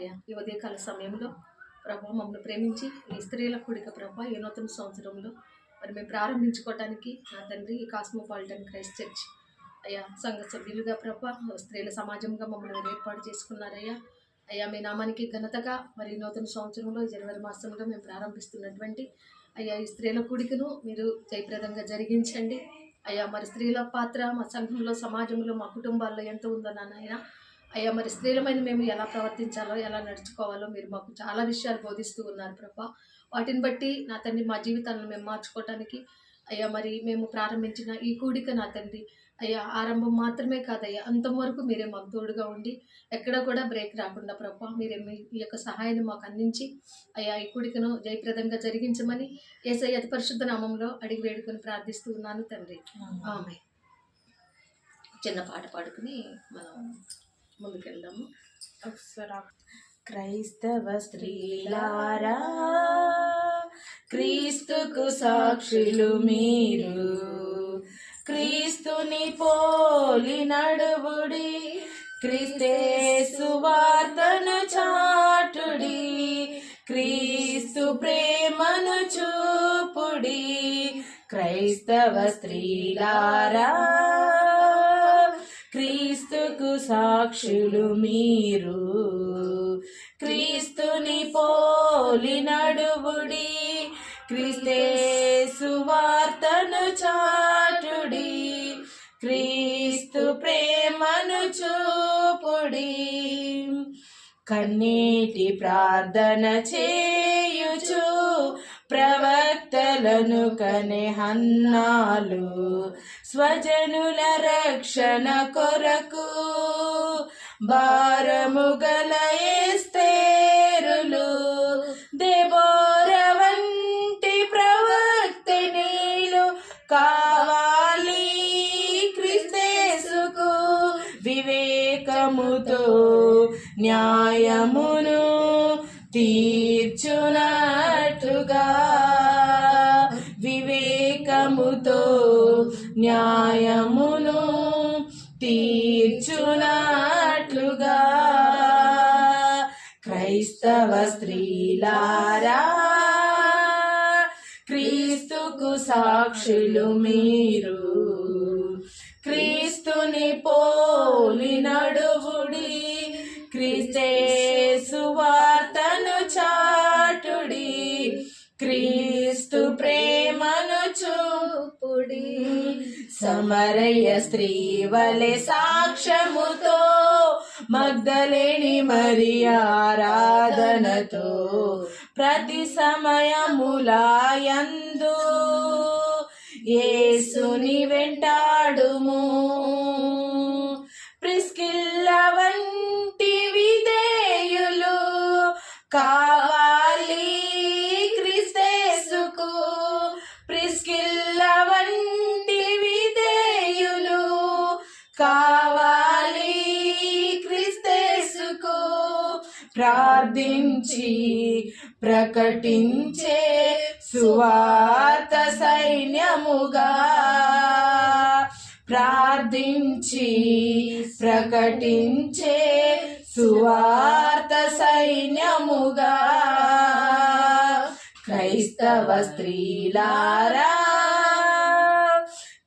అయ్యా ఈ ఉదయకాల సమయంలో ప్రభా మమ్మల్ని ప్రేమించి ఈ స్త్రీల కూడిక ప్రభా ఈ నూతన సంవత్సరంలో మరి మేము ప్రారంభించుకోవడానికి నా తండ్రి ఈ కాస్మోపాలిటన్ క్రైస్ట్ చర్చ్ అయ్యా సంఘ సభ్యులుగా ప్రభా స్త్రీల సమాజంగా మమ్మల్ని ఏర్పాటు చేసుకున్నారయ్యా. అయ్యా మీ నామానికి ఘనతగా మరి నూతన సంవత్సరంలో జనవరి మాసంలో మేము ప్రారంభిస్తున్నటువంటి అయ్యా ఈ స్త్రీల కూడికను మీరు జయప్రదంగా జరిగించండి. అయ్యా మరి స్త్రీల పాత్ర మా సంఘంలో సమాజంలో మా కుటుంబాల్లో ఎంత ఉందో నాన్న అయ్యా మరి స్త్రీలమైన మేము ఎలా ప్రవర్తించాలో ఎలా నడుచుకోవాలో మీరు మాకు చాలా విషయాలు బోధిస్తూ ఉన్నారు ప్రభా. వాటిని బట్టి నా తండ్రి మా జీవితాలను మేము మార్చుకోవటానికి అయ్యా మరి మేము ప్రారంభించిన ఈ కూడిక నా తండ్రి అయ్యా ఆరంభం మాత్రమే కాదయ్యా అంతం వరకు మీరే మాకు తోడుగా ఉండి ఎక్కడ కూడా బ్రేక్ రాకుండా ప్రభా మీరే మీ ఈ యొక్క సహాయాన్ని మాకు అందించి అయ్యా ఈ కూడికను జయప్రదంగా జరిగించమని ఏసై అతి పరిశుద్ధ నామంలో అడిగి వేడుకొని ప్రార్థిస్తూ ఉన్నాను తండ్రి. ఆమె చిన్న పాట పాడుకుని మనం ముందుకెళ్దాము. క్రైస్తవ స్త్రీలారా క్రీస్తుకు సాక్షులు మీరు. క్రీస్తుని పోలి నడువుడి క్రీస్తేసు వార్తను చాటుడి క్రీస్తు ప్రేమను చూపుడి. క్రైస్తవ స్త్రీలారా క్రీస్తుకు సాక్షులు మీరు. క్రీస్తుని పోలి నడువుడి క్రీస్తేసువార్తను చాటుడి క్రీస్తు ప్రేమను చూపుడి. కన్నీటి ప్రార్థన చేయుచు ప్రవక్తలను కనే హన్నాలు స్వజనుల రక్షణ కొరకు భారము గల దేవోర వంటి ప్రవక్తి నీలు కావాలి క్రిస్తేసుకు వివేకముతో న్యాయమును తీర్చునట్టుగా వివేకముతో న్యాయమును తీర్చునట్లుగా క్రైస్తవ స్త్రీలారా క్రీస్తుకు సాక్షులు మీరు. క్రీస్తుని పోలినడు క్రీస్తు ప్రేమను చూపుడి. సమరయ్య స్త్రీ వలె సాక్ష్యముతో మగ్ధలేని మరి ఆరాధనతో ప్రతి సమయములాయందు ఏసుని వెంటాడుము. ప్రిస్కిల్ల వంటి విధేయులు కా గురించి ప్రకటించే సువార్త సైన్యముగా ప్రార్థించి ప్రకటించే సువార్త సైన్యముగా క్రైస్తవ స్త్రీలారా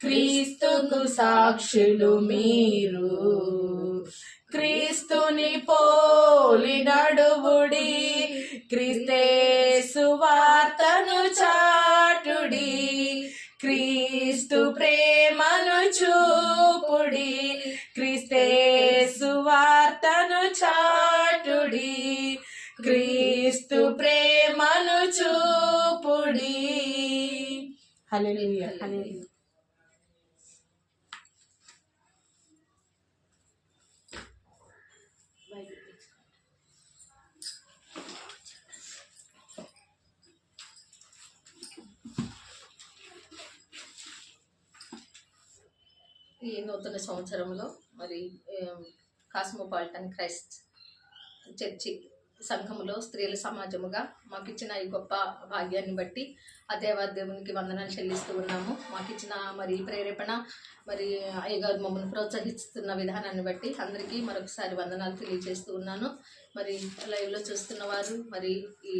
క్రీస్తుకు సాక్షులు మీరు. క్రీస్తుని పోలి నడువుడి క్రీస్తేసు వార్తను చాటుడి క్రీస్తు ప్రేమను చూపుడి క్రీస్తేసు వార్తను చాటుడి క్రీస్తు ప్రేమను చూపుడి. హల్లెలూయా ఈ నూతన సంవత్సరంలో మరి కాస్మోపాలిటన్ క్రైస్ట్ చర్చి సంఘములో స్త్రీల సమాజముగా మాకు ఇచ్చిన ఈ గొప్ప భాగ్యాన్ని బట్టి ఆ దేవాదేవునికి వందనాలు చెల్లిస్తూ ఉన్నాము. మాకు ఇచ్చిన మరి ప్రేరేపణ మరి అయ్యగారు మమ్మల్ని ప్రోత్సహిస్తున్న విధానాన్ని బట్టి అందరికీ మరొకసారి వందనాలు తెలియజేస్తూ ఉన్నాను. మరి లైవ్లో చూస్తున్న వారు మరి ఈ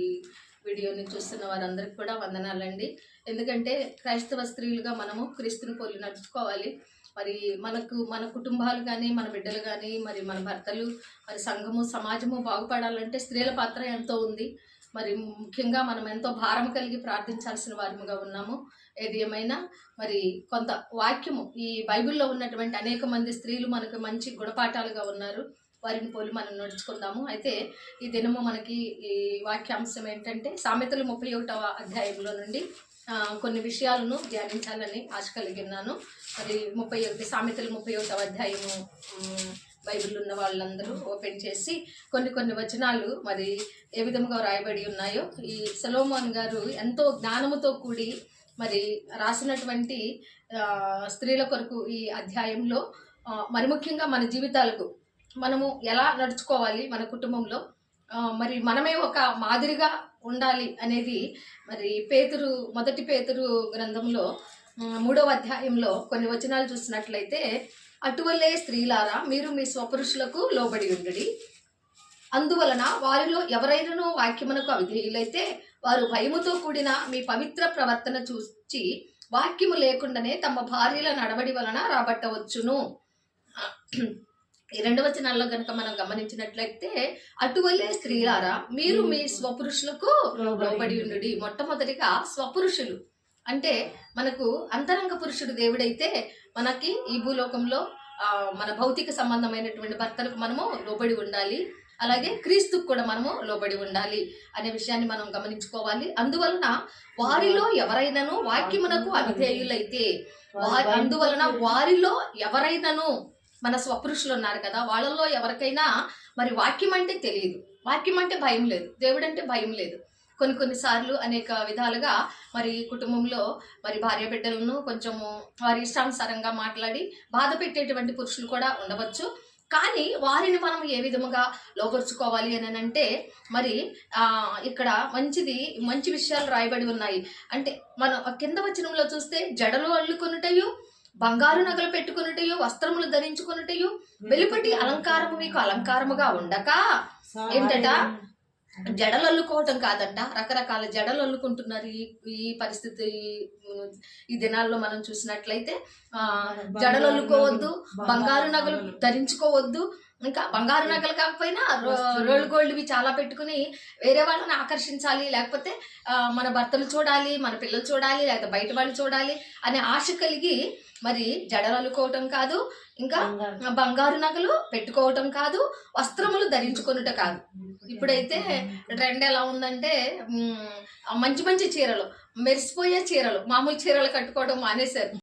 వీడియోని చూస్తున్న వారందరికీ కూడా వందనాలండి. ఎందుకంటే క్రైస్తవ స్త్రీలుగా మనము క్రీస్తుని పోలి నడుచుకోవాలి. మరి మనకు మన కుటుంబాలు కానీ మన బిడ్డలు కానీ మరి మన భర్తలు మరి సంఘము సమాజము బాగుపడాలంటే స్త్రీల పాత్ర ఎంతో ఉంది. మరి ముఖ్యంగా మనం ఎంతో భారం కలిగి ప్రార్థించాల్సిన వారముగా ఉన్నాము. ఏది ఏమైనా మరి కొంత వాక్యము ఈ బైబిల్లో ఉన్నటువంటి అనేక మంది స్త్రీలు మనకు మంచి గుణపాఠాలుగా ఉన్నారు. వారిని పోలి మనం నడుచుకుందాము. అయితే ఈ దినము మనకి ఈ వాక్యాంశం ఏంటంటే సామెతలు ముప్పై ఒకటవ అధ్యాయంలో నుండి కొన్ని విషయాలను ధ్యానించాలని ఆశ కలిగి ఉన్నాను. మరి ముప్పై ఒకటి సామెతలు ముప్పై ఒకటి అధ్యాయము బైబిల్ ఉన్న వాళ్ళందరూ ఓపెన్ చేసి కొన్ని కొన్ని వచనాలు మరి ఏ విధముగా రాయబడి ఉన్నాయో ఈ సలోమోన్ గారు ఎంతో జ్ఞానముతో కూడి మరి రాసినటువంటి స్త్రీల కొరకు ఈ అధ్యాయంలో మరి ముఖ్యంగా మన జీవితాలకు మనము ఎలా నడుచుకోవాలి మన కుటుంబంలో మరి మనమే ఒక మాదిరిగా ఉండాలి అనేది మరి పేతురు మొదటి పేతురు గ్రంథంలో మూడవ అధ్యాయంలో కొన్ని వచనాలు చూసినట్లయితే అటువలే స్త్రీలారా మీరు మీ స్వపురుషులకు లోబడి ఉండుడి. అందువలన వారిలో ఎవరైనానో వాక్యమునకు అవిధేయులైతే వారు భయముతో కూడిన మీ పవిత్ర ప్రవర్తన చూచి వాక్యము లేకుండానే తమ భార్యల నడవడి వలన రాబట్టవచ్చును. ఈ రెండు వచనాల్లో గనక మనం గమనించినట్లయితే అటువలే స్త్రీలారా మీరు మీ స్వపురుషులకు లోబడి ఉండుడి. మొట్టమొదటిగా స్వపురుషులు. అంటే మనకు అంతరంగ పురుషుడు దేవుడైతే మనకి ఈ భూలోకంలో ఆ, మన భౌతిక సంబంధమైనటువంటి భర్తలకు మనము లోబడి ఉండాలి. అలాగే క్రీస్తుకు కూడా మనము లోబడి ఉండాలి అనే విషయాన్ని మనం గమనించుకోవాలి. అందువలన వారిలో ఎవరైనాను వాక్యమునకు అవిధేయులైతే అందువలన వారిలో ఎవరైనాను మన స్వపురుషులు ఉన్నారు కదా వాళ్ళల్లో ఎవరికైనా మరి వాక్యం అంటే తెలియదు. వాక్యం అంటే భయం లేదు. దేవుడు అంటే భయం లేదు. కొన్ని కొన్నిసార్లు అనేక విధాలుగా మరి కుటుంబంలో మరి భార్య బిడ్డలను కొంచెము వారి ఇష్టానుసారంగా మాట్లాడి బాధ పెట్టేటువంటి పురుషులు కూడా ఉండవచ్చు. కానీ వారిని మనం ఏ విధముగా లోపరుచుకోవాలి అని అంటే మరి ఇక్కడ మంచిది మంచి విషయాలు రాయబడి ఉన్నాయి. అంటే మనం ఆ కింద వచనంలో చూస్తే జడలు అల్లుకొనుటయు బంగారు నగలు పెట్టుకొనుటయు వస్త్రములు ధరించుకొనుటయు వెలుపటి అలంకారము మీకు అలంకారముగా ఉండక. ఏంటట? జడలు అల్లుకోవటం కాదంట. రకరకాల జడలు అల్లుకుంటున్నారు ఈ ఈ పరిస్థితి ఈ- ఈ దినాల్లో మనం చూసినట్లయితే ఆ జడలు అల్లుకోవద్దు బంగారు నగలు. ధరించుకోవద్దు ఇంకా బంగారు నగలు కాకపోయినా రో- రోల్డ్ గోల్డ్వి చాలా పెట్టుకుని వేరే వాళ్ళని ఆకర్షించాలి లేకపోతే మన భర్తలు చూడాలి మన పిల్లలు చూడాలి లేకపోతే బయట వాళ్ళు చూడాలి అనే ఆశ కలిగి మరి జడలు అల్లుకోవటం కాదు ఇంకా బంగారు. నగలు పెట్టుకోవటం కాదు వస్త్రములు ధరించుకొనుట కాదు. ఇప్పుడైతే ట్రెండ్ ఎలా ఉందంటే మంచి మంచి చీరలు మెరిసిపోయే చీరలు మామూలు చీరలు కట్టుకోవడం మానేశారు.